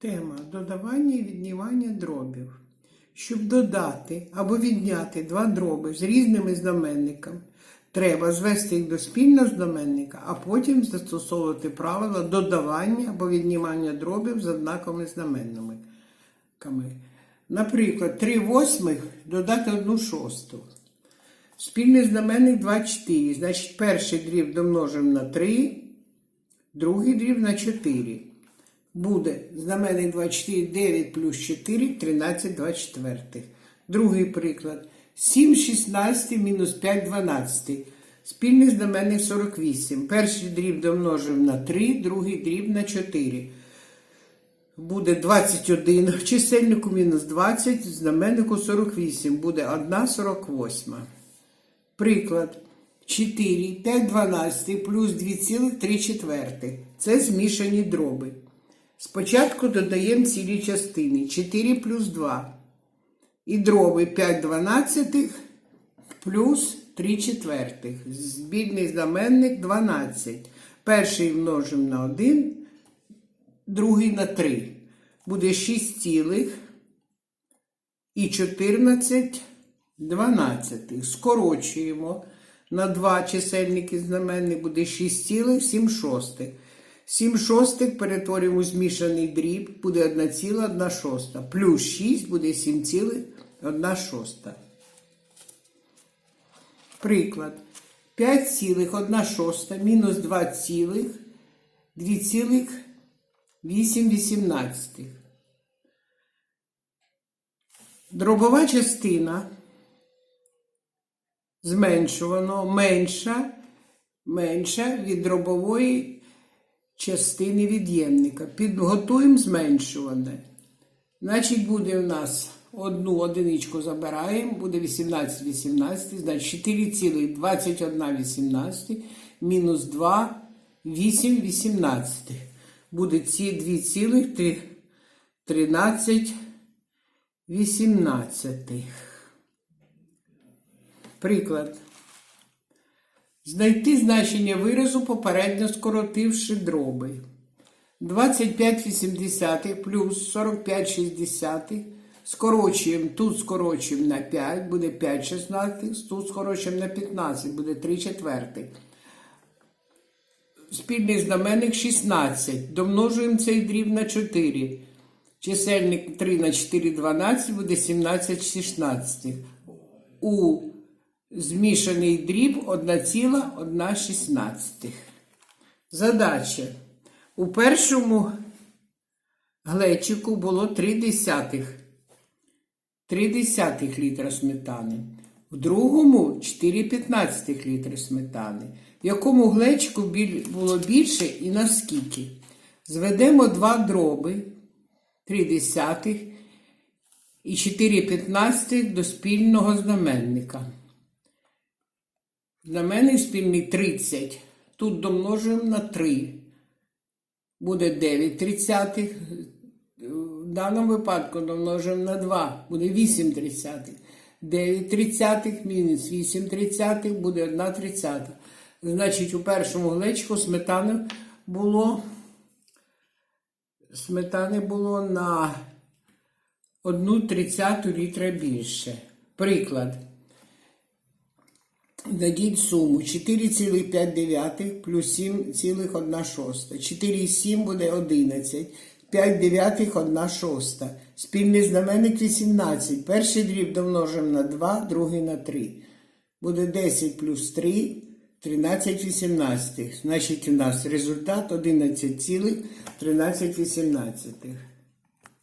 Тема додавання і віднімання дробів. Щоб додати або відняти два дроби з різними знаменниками, треба звести їх до спільного знаменника, а потім застосовувати правила додавання або віднімання дробів з однаковими знаменниками. Наприклад, 3 восьмих додати 1 шосту. Спільний знаменник 24. Значить, перший дріб домножимо на 3, другий дріб на 4. Буде знаменник 24, 9 плюс 4, 13 24. Другий приклад. 7 16 мінус 5 12. Спільний знаменник 48. Перший дріб домножимо на 3, другий дріб на 4. Буде 21 в чисельнику мінус 20, в знаменнику 48. Буде 1 48. Приклад. 4, 5 12 плюс 2,3 четверти. Це змішані дроби. Спочатку додаємо цілі частини 4 плюс 2. І дроби 5 дванадцятих плюс 3 четвертих. Збільний знаменник 12. Перший множимо на 1, другий на 3. Буде 6 цілих і 14 дванадцятих. Скорочуємо на 2 чисельники знаменник буде 6 цілих 7 шостих. 7 шостих перетворюємо змішаний дріб, буде 1 ціла 1 шоста. Плюс 6 буде 7 цілих 1 шоста. Приклад. 5 цілих 1 шоста мінус 2 цілих 2 цілих 8 вісімнадцятих. Дробова частина зменшувано менша, менша від дробової частини від'ємника. Підготуємо зменшуване. Значить, буде у нас одну одиничку забираємо, буде 18 18, значить 4,21 18 мінус 2, 8 18. Буде ці 2,13 18. Приклад. Знайти значення виразу, попередньо скоротивши дроби. 25 80 плюс 45 60. Скорочуємо, тут скорочуємо на 5, буде 5 16, тут скорочуємо на 15, буде 3 четвертих. Спільний знаменник 16. Домножуємо цей дріб на 4. Чисельник 3 на 4 12 буде 17 16. У змішаний дріб 1,116. Задача. У першому глечику було 3 десятих. 3 десятих літра сметани. В другому 4 п'ятнадцятих літри сметани. В якому глечику було більше і наскільки? Зведемо два дроби 3 десятих і 4 п'ятнадцятих до спільного знаменника. Знаменник спільний 30. Тут домножуємо на 3. Буде 9 тридцятих. В даному випадку домножуємо на 2. Буде 8 тридцятих. 9 тридцятих мінус 8 тридцятих буде 1 тридцята. Значить, у першому глечку сметани було сметани було на 1 тридцяту літра більше. Приклад. Дадіть суму 4,5 плюс 7,1 шоста. 4,7 буде 11. 5 дев'ятих 1 шоста. Спільний знаменник 18. Перший дріб домножимо на 2, другий на 3. Буде 10 плюс 3, 13 18. Значить, у нас результат 11,13 18.